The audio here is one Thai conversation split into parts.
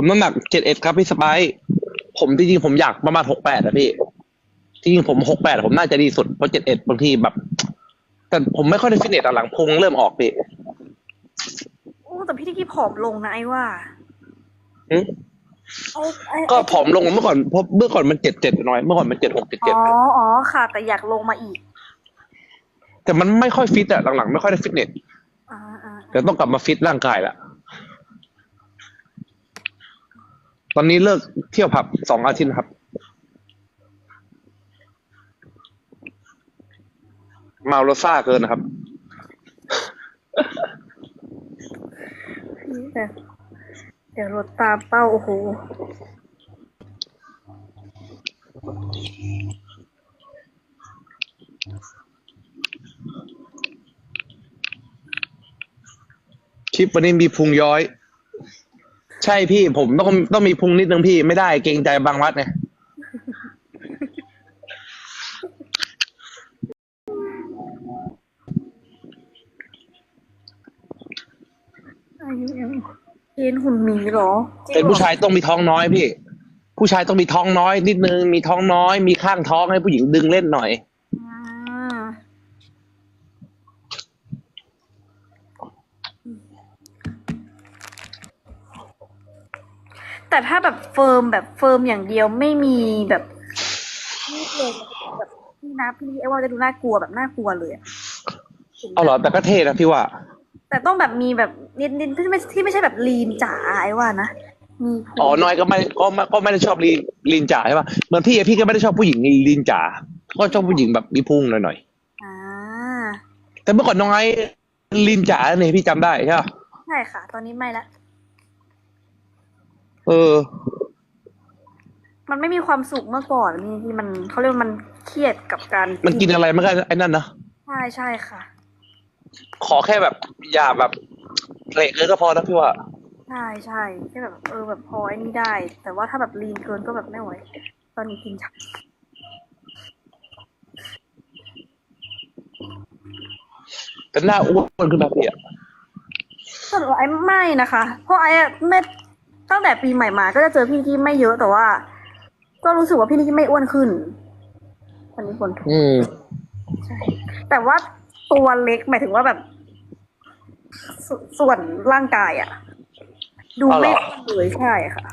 ผมน้ำหนักเจ็ดเอ็ดครับพี่สไปซ์ผมจริงๆผมอยากประมาณหกแปดอะพี่จริงๆผมหกแปดผมน่าจะดีสุดเพราะเจ็ดเอ็ดบางทีแบบ แต่ผมไม่ค่อยได้ฟิตเนสตอนหลังพุงเริ่มออกพี่โอ้แต่พี่นิกกี้ผอมลงนะไอ้ว่าหึไอ้ไอ้ก็ผอมลงเมื่อก่อนเพราะเมื่อก่อนมันเจ็ดเจ็ดน้อยเมื่อก่อนมันเจ็ดหกเจ็ดอ๋เจ็ดออ๋อค่ะ แต่อยากลงมาอีกแต่มันไม่ค่อยฟิตอะหลังๆไม่ค่อยได้ฟิตเนสอ่าอ่าเดี๋ยวต้องกลับมาฟิตร่างกายละต อนนี้เลิกเที่ยวผับสองอาทิตย์ครับ เมาแล้วซ่าเกินนะครับแต่เดี๋ยวรถตามเป้า โอ้โห คลิปวันนี้มีพุงย้อย ใช่พี่ผมต้องต้องมีพุงนิดนึงพี่ไม่ได้เกรงใจบางวัดไงอายุยังเกณฑ์หุ่นหมีเหรอจริงเป็นหรอผู้ชายต้องมีท้องน้อยพี่ ผู้ชายต้องมีท้องน้อย นิดนึงมีท้องน้อย มีข้างท้องให้ผู้หญิงดึงเล่นหน่อย แต่ถ้าแบบเฟิร์มแบบเฟิร์มอย่างเดียวไม่มีแบบนี่เลยแบบพี่นะพี่ไอ้ว่าจะดูน่ากลัวแบบน่ากลัวเลยอะเอาเหรอแต่ก็เท่นะพี่ว่า แต่ต้องแบบมีแบบนิดนิดที่ไม่ที่ไม่ใช่แบบลีนจ๋าไอ้ว่านะมีพุงอ๋อน้อยก็ไม่ก็ไม่ก็ไม่ได้ชอบลีนลีนจ๋าใช่ป่ะเหมือนพี่อะพี่ก็ไม่ได้ชอบผู้หญิงลีนจ๋าก็ชอบผู้หญิงแบบมีพุงหน่อยอ่าๆแต่เมื่อก่อนน้องไอ้ลีนจ๋าเนี่ยพี่จำได้ใช่ป่ะใช่ค่ะ ตอนนี้ไม่ละ เออ มันไม่มีความสุขเมื่อก่อนมีที่มันเขาเรียกว่ามันเครียดกับการมันกินอะไรมันก็ไอ้นั่นนะใช่ใช่ค่ะ ขอแค่แบบ อย่าแบบเละเกินก็พอนะพี่ว่า ใช่ใช่แค่แบบ เออแบบพอไอ้นี่ได้ แต่ว่าถ้าแบบลีนเกินก็แบบไม่ไหวตอนนี้กินชักแต่หน้าอ้วนขึ้นมาพี่อะสำหรับไอ้ไม่นะคะ เพราะไอ้อะไม่ ตั้งแต่ปีใหม่มาก็จะเจอพี่นิกกี้ไม่เยอะแต่ว่า ก็รู้สึกว่าพี่นิกกี้ไม่อ้วนขึ้นอันนี้คนถูกอืม ใช่แต่ว่าตัวเล็กหมายถึงว่าแบบสส่วนร่างกายอะดูอ๋อเหรไม่ออ้วนเลยใช่ค่ะ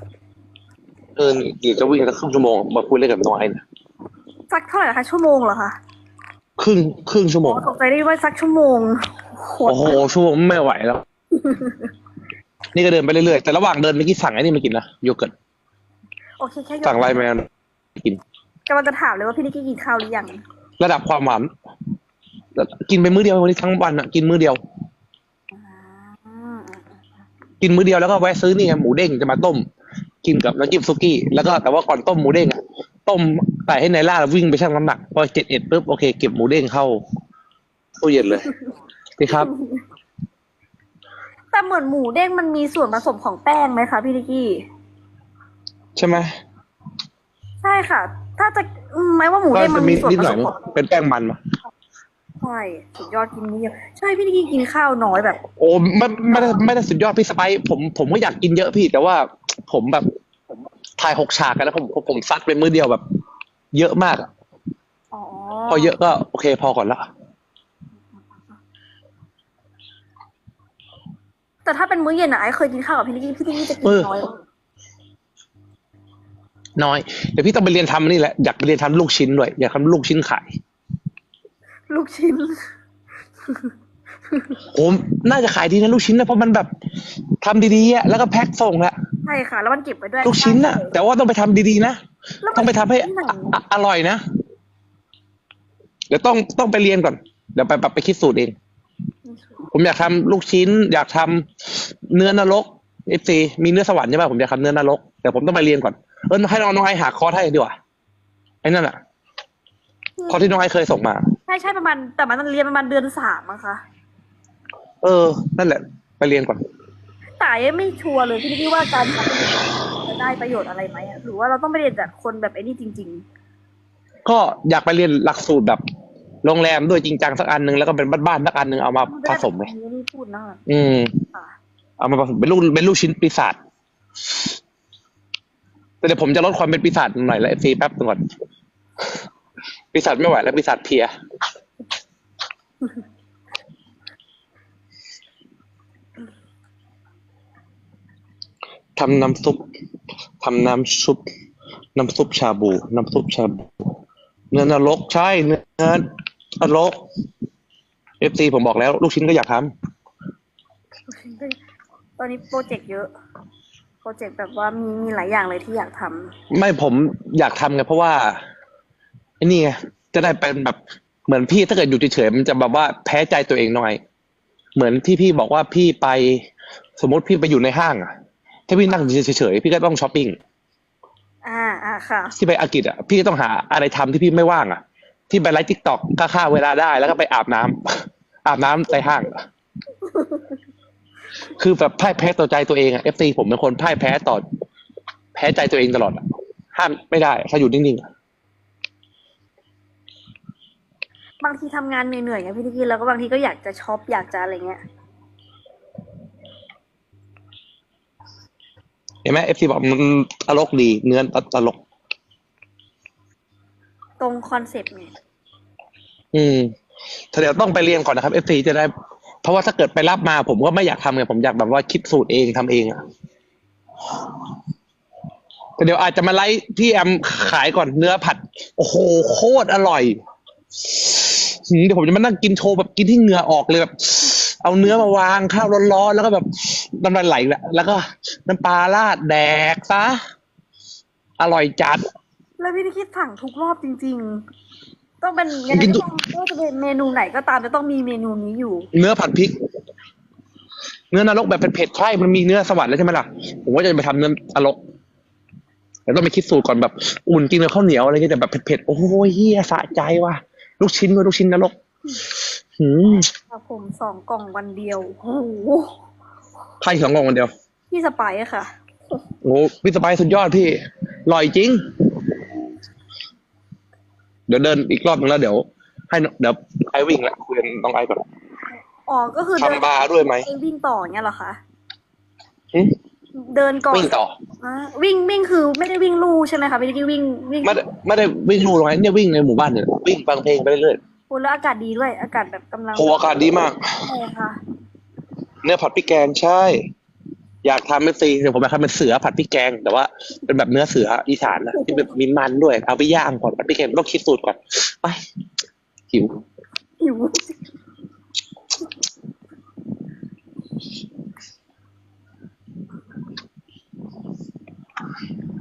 เออเดี๋ยวจะวิ่งสักครึ่งชั่วโมงมาคุยเล่นกับน้องไอ้นะสักเท่าไหร่นะคะชั่วโมงเหรอคะครึ่งครึ่งชั่วโมอ๋งอตกใจได้ว่าสักชั่วโมงโหดโอ้โหชั่วโมงไม่ไหวแล้ว นี่ก็เดินไปเรื่อยๆ แต่ระหว่างเดินเมื่อกี้สั่งไอ้นี่มากินนะโยเกิร์ต โอเคแค่ยกสั่งไลน์แมนกินกำลังจะถามเลยว่าพี่นิกกี้กินข้าวหรือยัง ระดับความหวานแล้วกินไปมื้อเดียววันนี้ทั้งวันอะกินมื้อเดียวอ่ากินมื้อเดียวแล้วก็แวะซื้อนี่ไงหมูเด้งจะมาต้ม กินกับน้ำจิ้มซุกี้แล้วก็แต่ว่าก่อนต้มหมูเด้งอะต้มใส่ให้ในล่าแล้ววิ่งไปชั่งน้ำหนักพอเจ็ดเอ็ดปุ๊บโอเคเก็บหมูเด้งเข้าตู้เย็นเลยพี่ครับ แต่เหมือนหมูเด้งมันมีส่วนผสมของแป้งไหมคะพี่นิกกี้ใช่ไหมใช่ค่ะ ถ้าจะอืมไหมว่าหมูก็เด้งมัจะนมีมีส่วนนิดผหน่สอยมมั้งของเป็นแป้งมันมาใช่สุดยอดกินนี้เยอะใช่พี่นิกกี้กินข้าวน้อยแบบ โอ้ไม่ไม่ได้ไม่ได้สุดยอดพี่สไปซ์ผมผมก็อยากกินเยอะพี่ แต่ว่าผมแบบผมถ่ายหกฉากกันแล้วผมผมผมซัดไปมื้อเดียวแบบ เยอะมากอะอ๋อพอเยอะก็โอเคพอก่อนละ แต่ถ้าเป็นมื้อเย็นอะไอเคยกินข้าวกับพี่นิกกี้พี่นิกกี้จะกินน้อยน้อยเดี๋ยวพี่ต้องไปเรียนทำอันนี่แหละอยากไปเรียนทำลูกชิ้นด้วยอยากทำลูกชิ้นขายลูกชิ้นโอ้น่าจะขายดีนะลูกชิ้นนะเพราะมันแบบทำดีๆอะแล้วก็แพ็คส่งอะใช่ค่ะ แล้วมันเก็บไว้ด้วยลูกชิ้นอะแต่ว่าต้องไปทำดีๆนะแล้วมันต้องไปทำให้ที่ไหนอะอร่อยนะเดี๋ยวต้องต้องไปเรียนก่อนเดี๋ยวไปแบบไปคิดสูตรเอง ผมอยากทำลูกชิ้น อยากทำเนื้อนรกเอฟซีมีเนื้อสวรรค์ใช่ป่ะผมอยากทำเนื้อนรกแต่ผมต้องไปเรียนก่อนเออให้น้องน้องไอหาคอร์สให้ดีกว่าไอ้นั่นอะคอร์สที่น้องไอเคยส่งมาใช่ใช่ประมาณแต่มันเรียนประมาณเดือนสามอะค่ะเออ นั่นแหละ ไปเรียนก่อนแต่ยังไม่ชัวร์เลยพี่นิกกี้ว่าการทำจะได้ประโยชน์อะไรไหมอะหรือว่าเราต้องไปเรียนจากคนแบบไอ้นี่จริงก็อยากไปเรียนหลักสูตรแบบ โรงแรมด้วยจริงจังสักอันหนึ่งแล้วก็เป็นบ้านๆสักอันหนึ่งเอามาๆผสมไหมไม่ได้พูดนะอืมค่ะเอามาผสมเป็นลูกเป็นลูกชิ้นปีศาจแต่เดี๋ยวผมจะลดความเป็นปีศาจหน่อยแล้วเอฟซีแป๊บนึงก่อนปีศาจไม่ไหวแล้วปีศาจเพลียทำน้ำซุปทำน้ำซุป น้ำซุปชาบู น้ำซุปชาบู เนื้อนรกใช่ เนื้อ นรกเอฟซีผมบอกแล้ว ลูกชิ้นก็อยากทำตอนนี้โปรเจกต์เยอะ โปรเจกต์แบบว่ามีมีหลายอย่างเลยที่อยากทำไม่ผมอยากทำไงเพราะว่าไอ้นี่ไงจะได้เป็นแบบเหมือนพี่ถ้าเกิดอยู่เฉยๆมันจะแบบว่าแพ้ใจตัวเองหน่อย เหมือนที่พี่บอกว่าพี่ไปสมมติพี่ไปอยู่ในห้างอะถ้าพี่นั่งเฉยๆพี่ก็ต้องช้อปปิ้ง อ่าอ่าค่ะ ที่ไปอังกฤษอะพี่ก็ต้องหาอะไรทำที่พี่ไม่ว่างอะ ที่ไปไลฟ์ทิกตอกก็ฆ่าเวลาได้ แล้วก็ไปอาบน้ำอาบน้ำในห้างอะคือแบบพ่ายแพ้ต่อใจตัวเองอะเอฟซีผมเป็นคนพ่ายแพ้ต่อ แพ้ใจตัวเองตลอดอะห้ามไม่ได้ถ้าอยู่นิ่งๆอะบางทีทำงานเหนื่อยๆไงพี่นิกกี้แล้วก็บางทีก็อยากจะช็อปอยากจะอะไรเงี้ยเห็นไหมเอฟซีบอกมันตลกดี เนื้อตลก ตรงคอนเซปต์ไงอืมเดี๋ยวต้องไปเรียนก่อนนะครับเอฟซีจะได้ เพราะว่าถ้าเกิดไปรับมาผมก็ไม่อยากทำไงผมอยากแบบว่าคิดสูตรเองทำเองอะแต่เดี๋ยวอาจจะมาไลฟ์พี่แอมขายก่อนเนื้อผัด โอ้โหโคตรอร่อยหืมเดี๋ยวผมจะมานั่งกินโชว์แบบกินที่เหงื่อออกเลยแบบเอาเนื้อมาวางข้าวร้อนๆแล้วก็แบบน้ำลายไหลแล้วแล้วก็น้ำปลาราดแดกซะอร่อยจัด แล้วพี่นิกกี้สั่งทุกรอบจริง ๆ ต้องเป็นยังไงกินทุก็กต้องไม่ว่าจะเป็นเมนูไหนก็ตามจะต้องมีเมนูนี้อยู่ เนื้อผัดพริก เนื้อนรกแบบเผ็ดๆใช่มันมีเนื้อสวรรค์แล้วใช่ไหมล่ะ ผมก็จะไปทำเนื้อนรกแต่ต้องไปคิดสูตรก่อนแบบ อุ่นกินกับข้าวเหนียวอะไรเงี้ยแต่แบบเผ็ดๆโอ้ยเฮียสะใจว่ะลูกชิ้นด้วยลูกชิ้นนรกหืมครับผมสองกล่องวันเดียวโอ้โหไพ่สองกล่องวันเดียว พี่สไปซ์อะค่ะ โอ้พี่สไปซ์สุดยอดพี่อร่อยจริง เดี๋ยวเดินอีกรอบนึงแล้วเดี๋ยวให้น้องเดี๋ยวไอวิ่งละคุยกับน้องไอก่อน อ๋อก็คือเดินทำบาร์ด้วยไหมไปวิ่งต่อเงี้ยเหรอคะหึเดินก่อนวิ่งต่อ อ่าวิ่งวิ่งคือไม่ได้วิ่งลู่ใช่ไหมคะพี่นิกกี้วิ่งวิ่งไม่ได้ไม่ได้วิ่งลู่ตรงไหนเนี่ยวิ่งในหมู่บ้านเนี่ยวิ่งฟังเพลงไปเรื่อยโอ้แล้วอากาศดีด้วย อากาศแบบกำลังๆโหอากาศดีมาก ใช่ค่ะ เนื้อผัดพริกแกงใช่ อยากทำเป็นซีเดี๋ยวผมอยากทำเป็นเสือผัดพริกแกง แต่ว่าเป็นแบบเนื้อเสืออีสานนะที่แบบมีมันด้วย เอาไปย่างก่อนผัดพริกแกงต้องคิดสูตรก่อนไปหิวหิว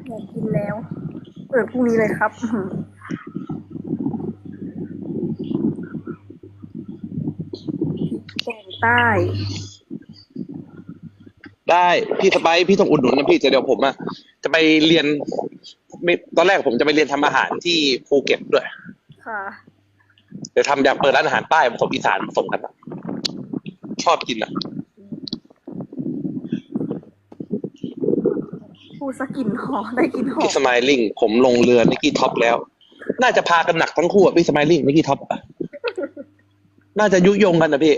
อยากกินแล้วเปิดพรุ่งนี้เลยครับแกงใต้ ได้พี่สไปซ์พี่ต้องอุดหนุนนะพี่แต่เดี๋ยวผมอะจะไปเรียนไม่ตอนแรกผมจะไปเรียนทำอาหารที่ภูเก็ตด้วย ค่ะ เดี๋ยวทำอยากเปิดร้านอาหารใต้ผสมอีสานผสมกันอะชอบกินอะพูดสกลินหอได้กลินหอพี่มสมายลิงผมลงเรือนิกกี้ท็อปแล้ว น่าจะพากันหนักทั้งคู่อะพี่สมายลิงนิกกี้ท็อปอะน่าจะยุยงกันนะพี่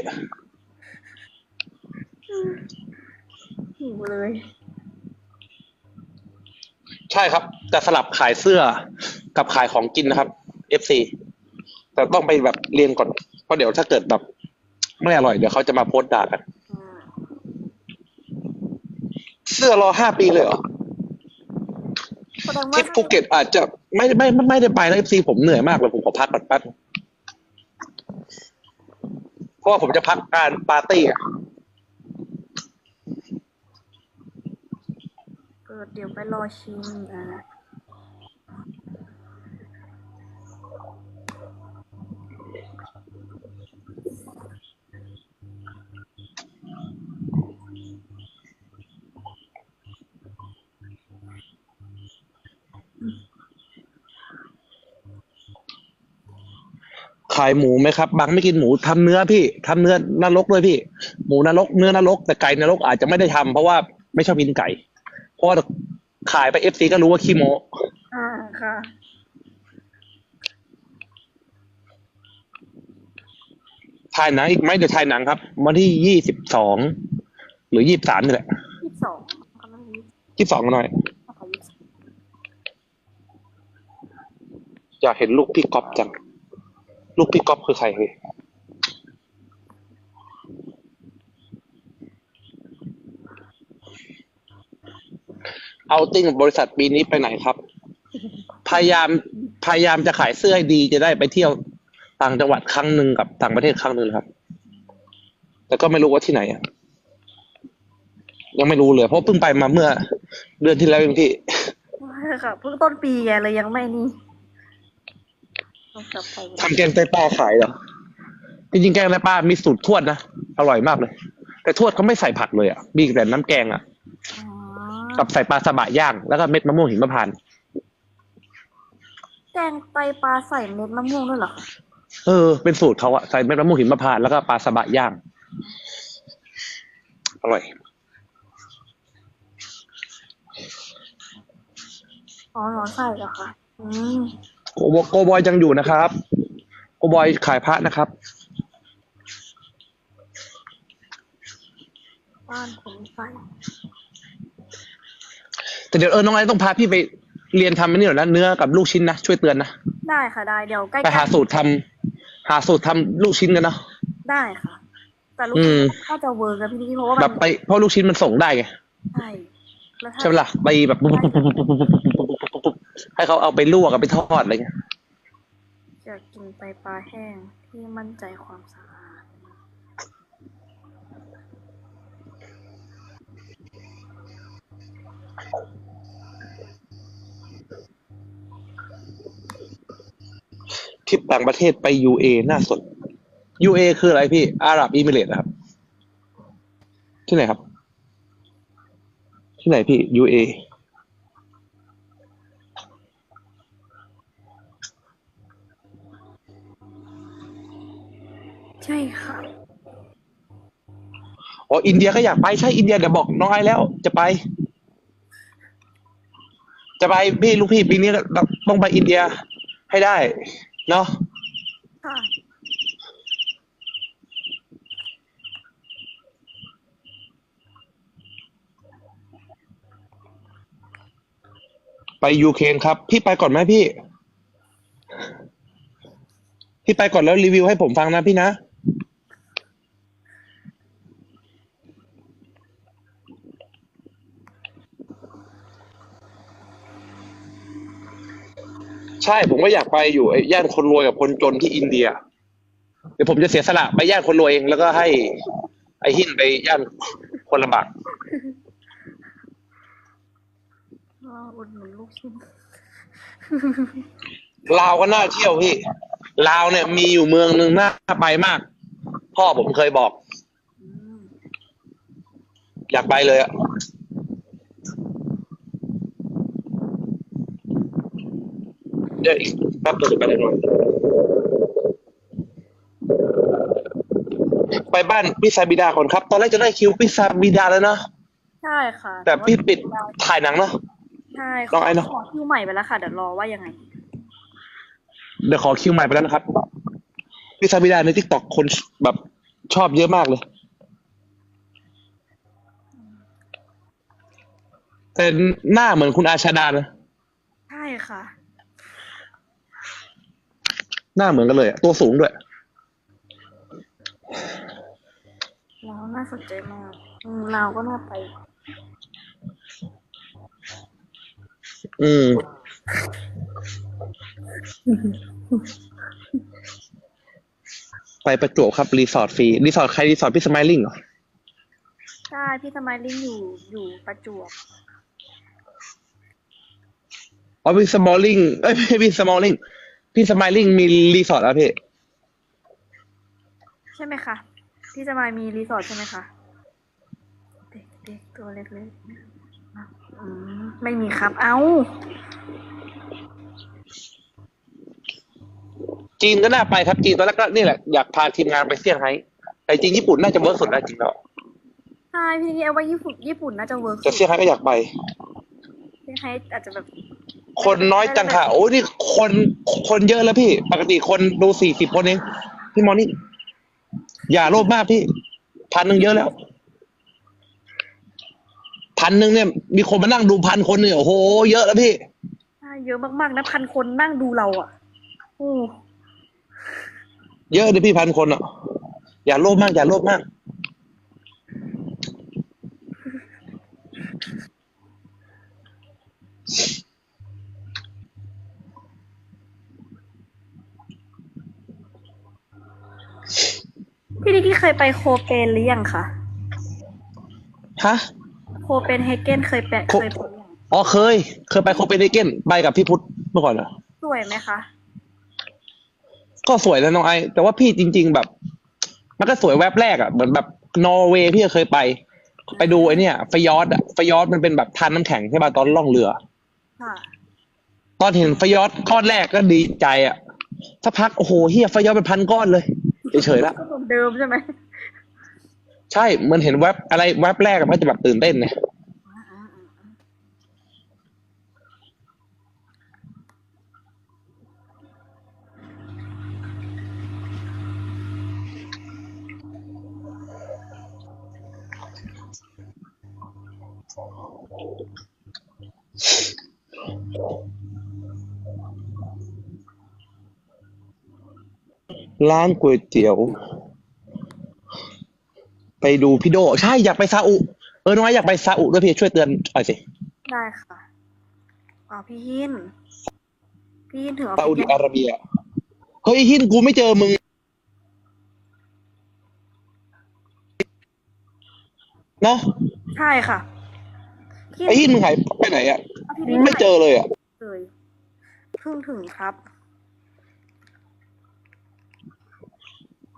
หิว เลย ใช่ครับ จะสลับขายเสื้อกับขายของกินนะครับ FC แต่ต้องไปแบบเรียนก่อน เพราะเดี๋ยวถ้าเกิดแบบไม่อร่อยเดี๋ยวเขาจะมาโพสต์ด่ากันอ่าเสื้อรอห้าปีเลยเหรอแสดงทว่าริปภูเก็ตอาจจะไม่ไม่ไม่ไม่ได้ไปนะ FC ผมเหนื่อยมากเลยผมขอพักก่อนแป๊บเพราะว่าผมจะพักการปาร์ตี้อะ เดี๋ยวไปรอชิมอ่าขายหมูไหมครับบางไม่กินหมูทำเนื้อพี่ทำเนื้อนรกเลยพี่ หมูนรกเนื้อนรกแต่ไก่นรกอาจจะไม่ได้ทำเพราะว่าไม่ชอบกินไก่ เพราะว่า ขายไปเอฟซีก็รู้ว่าขี้โมอ่าค่ะ ถ่ายหนังอีกไหมเดี๋ยวถ่ายหนังครับ วันที่ยี่สิบสองหรือยี่สิบสามนี่แหละยี่สิบสองยี่สิบสิบสองหน่อยอยากเห็นลูกพี่ก๊อฟจัง ลูกพี่ก๊อฟคือใครเฮ้ เอาติ้งบริษัทปีนี้ไปไหนครับ พยายามพยายามจะขายเสื้อให้ดีจะได้ไปเที่ยวต่างจังหวัดครั้งหนึ่งกับต่างประเทศครั้งหนึ่งครับ แต่ก็ไม่รู้ว่าที่ไหนอะยังไม่รู้เลยเพราะเพิ่งไปมาเมื่อ เดือนที่แล้วเองพี่ค่ะเพิ่งต้นปีไงเลยยังไม่นี่ต้องกลับไปทำแกงไตปลาขายเหรอจริงๆแกงไตปลามีสูตรทวดนะอร่อยมากเลย แต่ทวดเขาไม่ใส่ผักเลยอะมีแต่น้ำแกงอะอ๋อ กับใส่ปลาสบะย่าง แล้วก็เม็ดมะม่วงหิมพานต์แกงไตปลาใส่เม็ดมะม่วงด้วยเหรอคะเออเป็นสูตรเขาอะใส่เม็ดมะม่วงหิมพานต์แล้วก็ปลาสบะย่าง อร่อย อ๋อเหรอใส่เหรอคะอืมโกบโกบอยยังอยู่นะครับ โกบอยขายพระนะครับ บ้านผมใส่ แต่เดี๋ยวเออน้องไอ้ต้องพาพี่ไปเรียนทำอันนี้หน่อยนะเนื้อกับลูกชิ้นนะช่วยเตือนนะได้ค่ะได้เดี๋ยวใกล้ไปหาสูตรทำหาสูตรทำลูกชิ้นกันเนาะ ๆได้ค่ะ แต่ลูกอืมน่าจะเวิร์กนะพี่นิกกี้เพราะว่าแบมับนไปเพราะลูกชิ้นมันส่งได้ไงใช่แล้วถ้าใช่ไหมล่ะไปแบบปุ๊บปุ๊บปุ๊บปุ๊บปุ๊บปุ๊บปุ๊บปุ๊บปุ๊บให้เขาเอาไปลวกกับไปทอดอะไรเงี้ย จะกินไตปลาแห้งที่มั่นใจความสะอาด ทริปต่างประเทศไป UA น่าสน UA คืออะไรพี่ อาหรับอิมิเรตส์ครับ ที่ไหนครับ ที่ไหนพี่ UA ใช่ค่ะอ๋ออินเดียก็อยากไปใช่อินเดียเดี๋ยวบอกน้องไอแล้วจะไป จะไปพี่ลูกพี่ปีนี้ต้องไปอินเดียให้ได้ เนาะค่ะไปยูเครนครับ พี่ไปก่อนไหมพี่ พี่ไปก่อนแล้วรีวิวให้ผมฟังนะพี่นะ ใช่ผมก็อยากไปอยู่ไอ้ย่านคนรวยกับคนจนที่อินเดีย เดี๋ยวผมจะเสียสละไปย่านคนรวยเองแล้วก็ให้ ไอ้หินไปย่านคนลำบากอ๋ออุดหนุนลูกชิ้นลาวก็น่าเที่ยวพี่ลาวเนี่ยมีอยู่เมืองหนึ่งน่าไปมาก พ่อผมเคยบอก อืม อยากไปเลยอะ เดี๋ยวอีกแป๊บนึงจะไปได้หน่อยไปบ้านพี่ซาบิดาก่อนครับ ตอนแรกจะได้คิวพี่ซาบิดาแล้วเนาะใช่ค่ะแต่พี่ปิดถ่ายหนังเนาะใช่น้องไอ้เนอะขอคิวใหม่ไปแล้วค่ะเดี๋ยวรอว่ายังไง เดี๋ยวขอคิวใหม่ไปแล้วนะครับพี่ซาบิดาในทิกตอกคนแบบชอบเยอะมากเลย แต่หน้าเหมือนคุณอาชาดานะใช่ค่ะ หน้าเหมือนกันเลยอะตัวสูงด้วย เราน่าสนใจมากอืมเราก็น่าไป อืม ไปประจวบครับ รีสอร์ทฟรี รีสอร์ทใครรีสอร์ทพี่สมายลิงเหรอ ใช่พี่สมัยลิงอยู่อยู่ประจวบอ๋อพี่สมอลลิงเอ้ยไม่ใช่พี่สมอลลิง พี่สมายลิงมีรีสอร์ทแล้วพี่ ใช่ไหมคะพี่สมัยมีรีสอร์ทใช่ไหมคะเด็กๆตัวเล็กๆอืมไม่มีครับ เอ้า จีนก็น่าไปครับจีนตอนแรกก็นี่แหละอยากพาทีมงานไปเซี่ยงไฮ้แต่จริงญี่ปุ่นน่าจะเวิร์กสุดแล้วจริงแล้วใช่พี่นิกกี้เอาว่าญี่ปุ่นญี่ปุ่นน่าจะเวิร์กแต่เซี่ยงไฮ้ก็อยากไปพี่ให้อาจจะแบบ คนน้อยจังค่ะ โอ้ยนี่คนคนเยอะแล้วพี่ ปกติคนดูสี่สิบคนเองพี่มอนี่อย่าโลภมากพี่พันหนึ่งเยอะแล้วพันหนึ่งเนี่ย มีคนมานั่งดูพันคนเนี่ยโอ้โหเยอะแล้วพี่ใช่เยอะมากๆนะพันคนนั่งดูเราอะโอ้เยอะเลยพี่พันคนอะ อย่าโลภมาก อย่าโลภมาก พี่นิกกี้เคยไปโคเปนหรือยังคะฮะโคเปนเฮเกนเคยไปโคเคยไปหรือยังอ๋อเคย เคยไปโคเปนเฮเกนไปกับพี่พุทธเมื่อก่อนเหรอสวยไหมคะ ก็สวยนะน้องไอแต่ว่าพี่จริง ๆแบบ มันก็สวยแวบแรกอะเหมือนแบบนอร์เวย์พี่ก็เคยไป ไปดูไอ้เนี่ยฟยอดอะฟยอดมันเป็นแบบทานน้ำแข็งใช่ป่ะตอนล่องเรือ ค่ะ ตอนเห็นฟยอดก้อนแรกก็ดีใจอะสักพักโอ้โหเฮียฟยอดเป็นพันก้อนเลยเฉยๆละก็ เดิมใช่ไหมใช่เหมันเห็นแวบอะไรแวบแรกมันจะแบบตื่นเต้นไงร้านก๋วยเตี๋ยว ไปดูพี่โด ใช่อยากไปซาอุ เออน้องไออยากไปซาอุด้วยพี่ช่วยเตือนหน่อยสิได้ค่ะอ๋อพี่หินพี่หินถึงเอาซาอุไปดิยังอาระเบียเฮ้ยหินกูไม่เจอมึงเนาะใช่ค่ะพี่ไอ้หินมึงหายไปไหนอะาพี่หินไม่เจอเลยอะเลยเพิ่งถึงครับ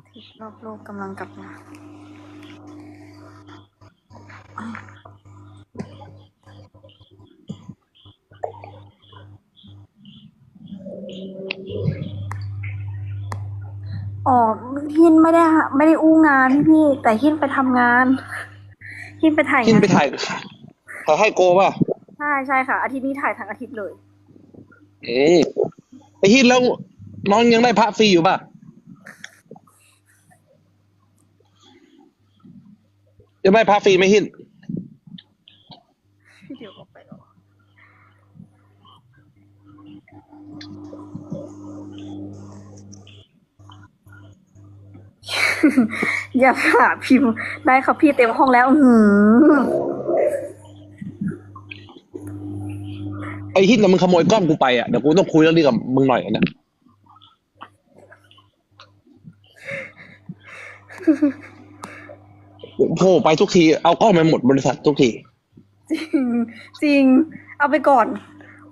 ทิศรอบโลกกำลังกลับมา อ๋อหินไม่ได้หาไม่ได้อู้งานพี่พี่ แต่หินไปทำงานหินไปถ่ายหินงานไปถ่ายถ่ายให้โกป่ะ ใช่ใช่ค่ะ อาทิตย์นี้ถ่ายทั้งอาทิตย์เลยอืมไอ้หินแล้วน้องยังได้พระฟรีอยู่ป่ะ จะได้พระฟรีไหมหิน อย่าหาพิมพ์ได้ค่ะพี่เต็มห้องแล้วอือหือไอ้หินน่ะมึงขโมยกล้องกูไปอะเดี๋ยวกูต้องคุยเรื่องนี้กับมึงหน่อยนะโผล่ไปทุกที เอากล้องไปหมดบริษัททุกที จริง จริง เอาไปก่อน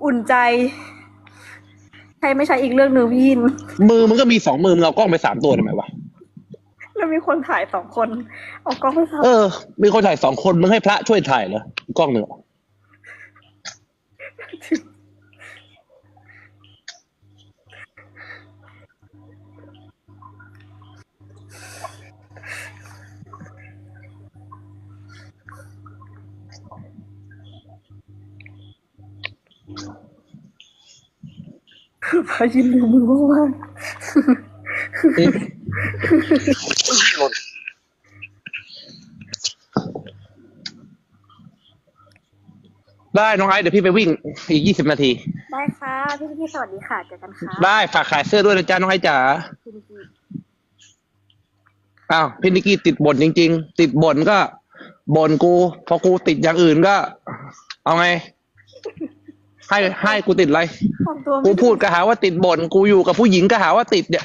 อุ่นใจ ใช้ไม่ใช้อีกเรื่องหนึ่งพี่ยิน มือมึงก็มีสองมือมึงเอากล้องไปสามตัวทำไมวะแล้ว มีคนถ่ายสองคนเอากล้องไปถ่ายเออ มีคนถ่ายสองคนมึงให้พระช่วยถ่ายเหรอกล้องหนึ่งเหรอพายินดูมือว่างอืม ได้น้องไอซ์เดี๋ยวพี่ไปวิ่งอีกยี่สิบนาทีๆได้ค่ะพี่พี่สวัสดีค่ะเจอกันค่ะได้ฝากขายเสื้อด้วยนะจ๊ะน้องไอซ์จ๋าพี่นิกกี้อ้าวพี่นิกกี้ติดบ่นจริง ๆ ติดบ่นก็บ่นกูพอกูติดอย่างอื่นก็ เอาไง ให้ให้กูติดอะไร ทำตัวกูไม่พูดก็หาว่าติดบ่นกูอยู่กับผู้หญิงก็หาว่าติดเนี่ย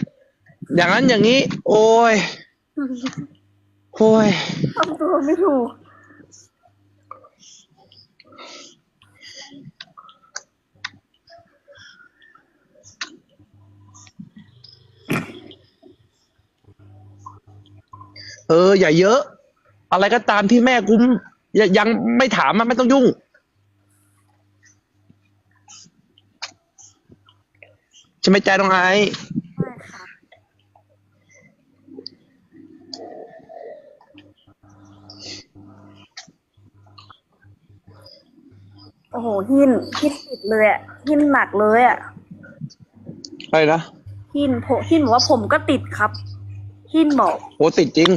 อย่างนั้นอย่างนี้ โอ้ยโอ้ย ทำตัวไม่ถูก เอออย่าเยอะ อะไรก็ตามที่แม่กูยยังไม่ถามมันไม่ต้องยุ่ง ใช่ไหมจ๊ะน้องไอซ์ใช่ค่ะโอ้โหหินหินติดเลยอะหินหนักเลยอะอะไรนะหินโผหินบอกว่าผมก็ติดครับหินบอกโอ้ติดจริง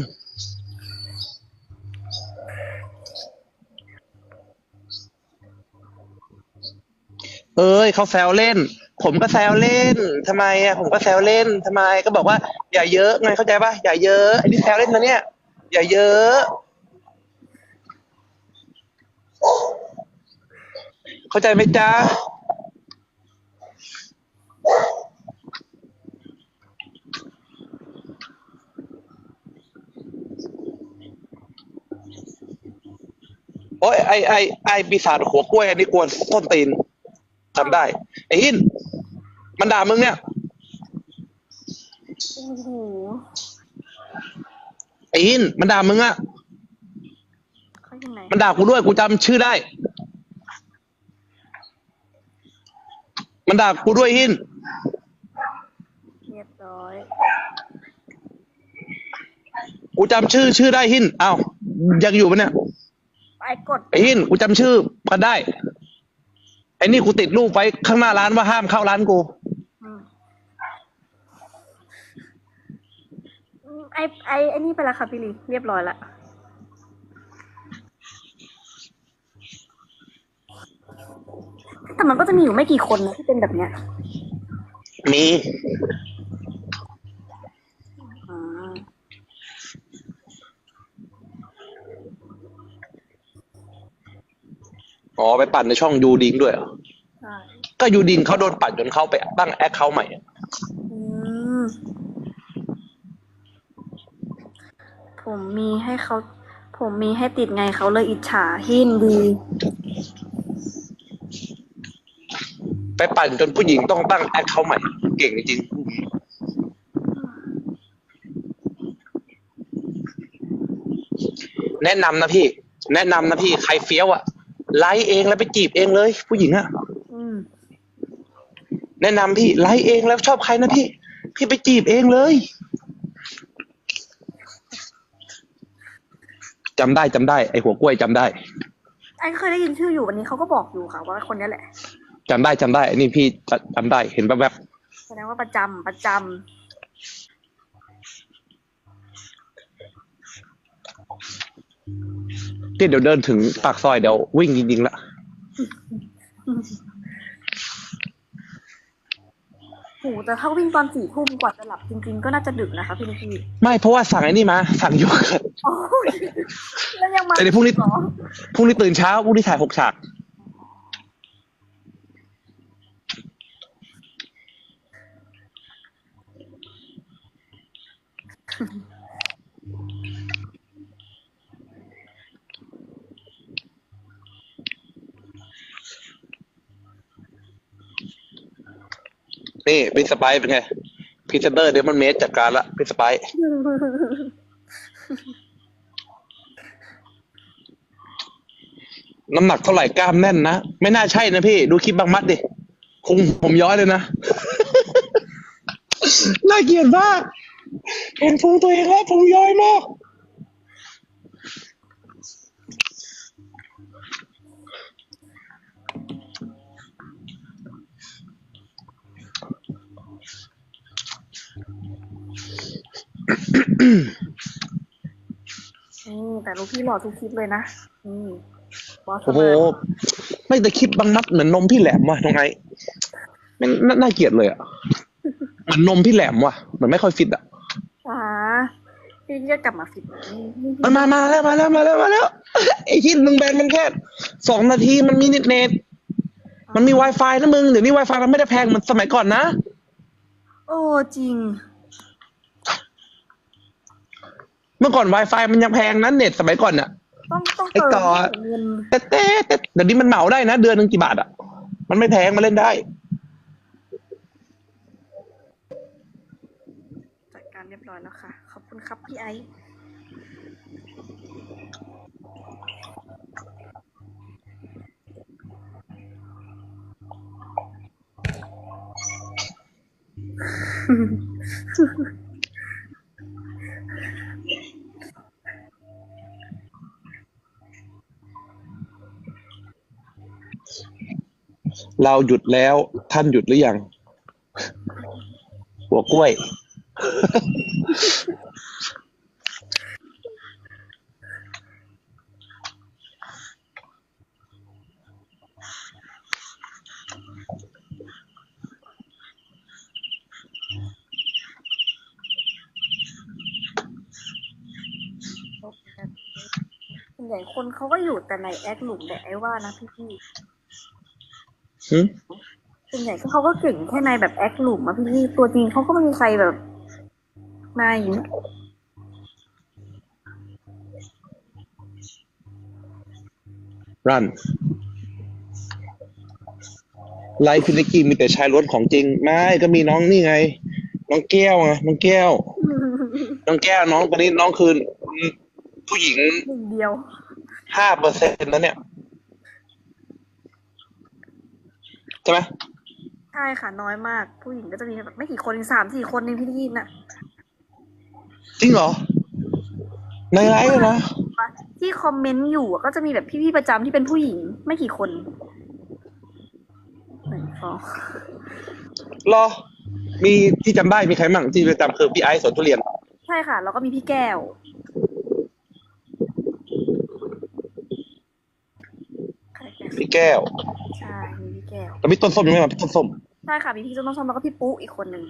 เอ้ยเขาแซวเล่น ผมก็แซวเล่นทำไมอะผมก็แซวเล่นทำไมก็บอกว่า อย่าเยอะไงเข้าใจป่ะอย่าเยอะไอ้นี่แซวเล่นนะเนี่ย อย่าเยอะเข้าใจไหมจ๊ะโอ้ยไอไอไอปีศาจหัวกล้วยอันนี้กวนต้นตีน จำได้ ไอ้หินมันด่ามึงเนี่ย โอ้โหไอ้หินมันด่ามึงอะเขาอยู่ไหนมันด่ากูด้วยกูจำชื่อได้ มันด่ากูด้วยหินเรียบร้อยกูจำชื่อชื่อได้หินอ้าวยังอยู่ปะเนี่ย ไปกดไอ้หินกูจำชื่อมันได้ไอ้นี่กูติดรูปไว้ข้างหน้าร้านว่าห้ามเข้าร้านกูอืมอืมไอไอไอนี่ไปแล้วค่ะพี่ลีเรียบร้อยละแต่มันก็จะมีอยู่ไม่กี่คนนะที่เป็นแบบเนี้ยมี อ่า อ๋อไปปั่นในช่องยูดิงด้วยเหรอใช่ก็ยูดิงเขาโดนปั่นจนเขาไปตั้งแอคเคาท์ใหม่อะอืมผมมีให้เขา ผมมีให้ติดไงเขาเลยอิจฉาหินดี ไปปั่นจนผู้หญิงต้องตั้งแอคเคาท์ใหม่ เก่งจริงแนะนำนะพี่ แนะนำนะพี่ ใครเฟี้ยวอะ ไลค์เองแล้วไปจีบเองเลย ผู้หญิงอะอืมแนะนำพี่ไลค์เองแล้วชอบใครนะพี่ พี่ไปจีบเองเลยจำได้จำได้ ไอหัวกล้วยจำได้ไอ้เคยได้ยินชื่ออยู่วันนี้เขาก็บอกอยู่ค่ะว่าคนนี้แหละจำได้จำได้อันนี้พี่จจำได้เห็นแวบแสดงว่าประจำประจำๆที่เดี๋ยวเดินถึงปากซอยเดี๋ยววิ่งจริงๆละโหแต่ถ้าวิ่งตอนสี่ทุ่มกว่าจะหลับจริง ๆ ก็น่าจะดึกนะคะพี่นิกกี้ไม่เพราะว่าสั่งไอ้นี่มา สั่งโยเกิร์ตโอ้ยแล้วยังมาแต่เดี๋ยวพรุ่งนี้เหรอพรุ่งนี้ตื่นเช้าพรุ่งนี้ถ่ายหกฉาก นี่พี่สไปซ์เป็นไงพรีเซนเตอร์เดมอนเมสจัดการละพี่สไปซ์น้ำหนักเท่าไหร่กล้ามแน่นนะ ไม่น่าใช่นะพี่ ดูคลิปบางมัดดิคุงผมย้อยเลยนะ น่าเกลียดมากเห็นพุงตัวเองแล้วพุงย้อยมาก นี่แต่ลูกพี่หล่อทุกคลิปเลยนะนี่บอสโอ้โห มาไม่แต่คลิปบางมัดเหมือนนมพี่แหลมว่ะน้องไอ้แม่งน่าน่าเกลียดเลยอะ เหมือนนมพี่แหลมว่ะเหมือนไม่ค่อยฟิตอะอ่าพี่จะกลับมาฟิตนี่นี่มันมามาแล้วมาแล้วมาแล้วมาแล้ว ไอ้ที่มึงแบนมันแค่สองนาทีมันมีเน็ตเน็ตมันมี Wi-Fi นะมึง เดี๋ยวนี้ Wi-Fi มันไม่ได้แพงเหมือนสมัยก่อนนะ โอ้จริง เมื่อก่อน Wi-Fi มันยังแพงนะเน็ตสมัยก่อนอะ ต้องต้องไอ้เติมต่อ เงินแต่แต่แต่เดี๋ยวนี้มันเหมาได้นะ เดือนหนึ่งกี่บาทอะ มันไม่แพงมาเล่นได้ จัดการเรียบร้อยแล้วค่ะ ขอบคุณครับพี่ไอซ์ เราหยุดแล้วท่านหยุดหรือยัง หัวกล้วยใหญ่คนเขาก็อยู่แต่ในแอคหลุมแต่ไอ้ว่านะพี่พี่ หึส่วนใหญ่ก็เขาก็เก่งแค่ในแบบแอคหลุมอะพี่พี่ตัวจริงเขาก็ไม่มีใครแบบนายอยู่รันไลฟ์พินิกกี้มีแต่ชายล้วนของจริง ไม่ก็มีน้องนี่ไง น้องแก้วไงน้องแก้ว น้องแก้วน้องคนนี้น้องคือผู้หญิงหนึ่งเดียว ห้าเปอร์เซ็นต์นะเนี่ย ใช่ไหมใช่ค่ะน้อยมาก ผู้หญิงก็จะมีแบบไม่กี่คนสามสี่คนในพี่พี่น่ะจริงเหรอ ในไลฟ์อะนะที่คอมเมนต์อยู่อะก็จะมีแบบพี่ๆประจำที่เป็นผู้หญิงไม่กี่คนหนึ่งสองรอ มีที่จำได้มีใครมั่งที่ประจำคือพี่ไอซ์สวนทุเรียน ใช่ค่ะ แล้วก็มีพี่แก้วใครเป็นพี่แก้ว ใช่มีพี่แก้วแล้วมีต้นส้มยังไหมมาพี่ต้นส้มใช่ค่ะมีพี่ต้นส้มแล้วก็พี่ปุ๊อีกคนหนึ่ง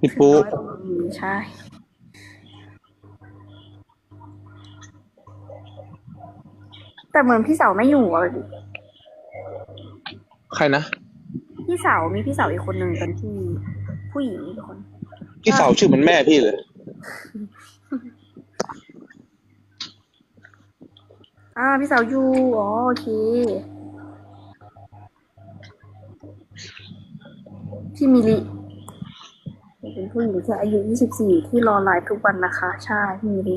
พี่ปูใช่แต่เหมือนพี่เสาวไม่อยู่อะใครนะพี่สาวมีพี่สาวอีกคนหนึ่งเป็นพี่ผู้หญิงอีกคน พี่สาวชื่อเหมือนแม่พี่เลย อ่า พี่สาวยูอ๋อโอเค พี่มิลิเป็นผู้หญิงที่อายุ 24 ที่รอไลฟ์ทุกวันนะคะ ใช่พี่มิลิ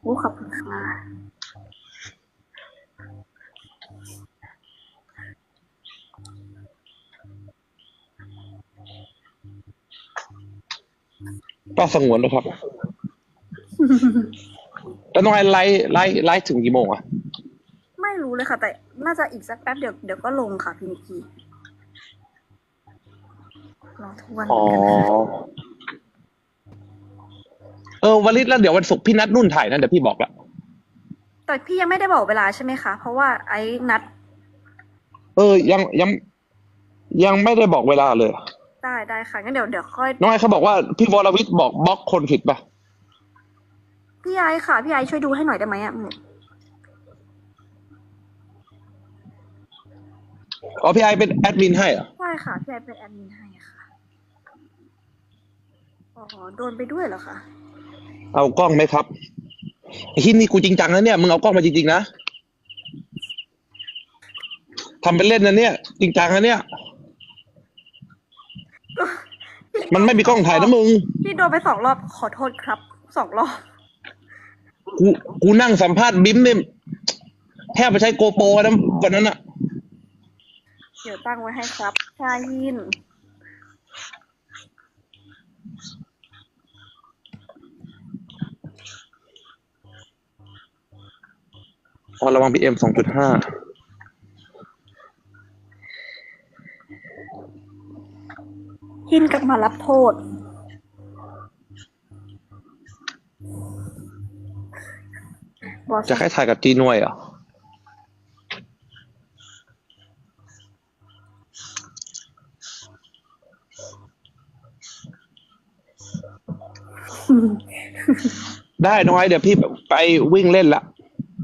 โอ้ขอบคุณค่ะป้าสงวนนะครับ แล้วน้องไอไลฟ์ไลฟ์ไลฟ์ถึงกี่โมงอะไม่รู้เลยค่ะ แต่น่าจะอีกสักแป๊บเดี๋ยวเดี๋ยวก็ลงค่ะพี่นิกกี้รอทุกวันเหอ๋มืออนกันค่ะเออวันนี้แล้วเดี๋ยววันศุกร์พี่นัดนุ่นถ่ายนะเดี๋ยวพี่บอกละแต่พี่ยังไม่ได้บอกเวลาใช่ไหมคะ เพราะว่าไอ้นัดเออยังยังยังไม่ได้บอกเวลาเลย ได้ได้ค่ะงั้นเดี๋ยวเดี๋ยวค่อย น้องไอเขาบอกว่าพี่วรวิทย์บอกบล็อกคนผิดปะ พี่ไอ้ค่ะ พี่ไอ้ช่วยดูให้หน่อยได้ไหมอะอืมอ๋อพี่ไอเป็นแอดมินให้เหรอใช่ค่ะ พี่ไอ้เป็นแอดมินให้ค่ะ อ๋อ โดนไปด้วยเหรอคะเอากล้องไหมครับไอ้ที่นี่กูจริงจังนะเนี่ยมึงเอากล้องมาจริงๆนะทำเป็นเล่นนะเนี่ย จริงจังนะเนี่ย มันไม่มีกล้องถ่ายนะมึง พี่โดนไปสองรอบขอโทษครับสองรอบ กูกูนั่งสัมภาษณ์บิ๊มเนี่ยแทบไปใช้โกโปรนะวันนั้นอะเดี๋ยวตั้งไว้ให้ครับ ชายิน พอระวังพีเอ็มสองจุดห้ายินกลับมารับโทษ บอสจะให้ถ่ายกับจีนวยเหรอได้น้องไอเดี๋ยวพี่ไปวิ่งเล่นละ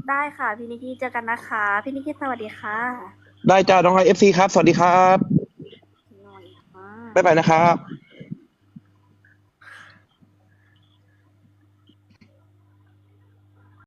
ได้ค่ะ พี่นิกกี้เจอกันนะคะ พี่นิกกี้สวัสดีค่ะได้จ้าน้องไอเอฟซีครับ สวัสดีครับ หน่อยค่ะ บ๊ายบายนะครับ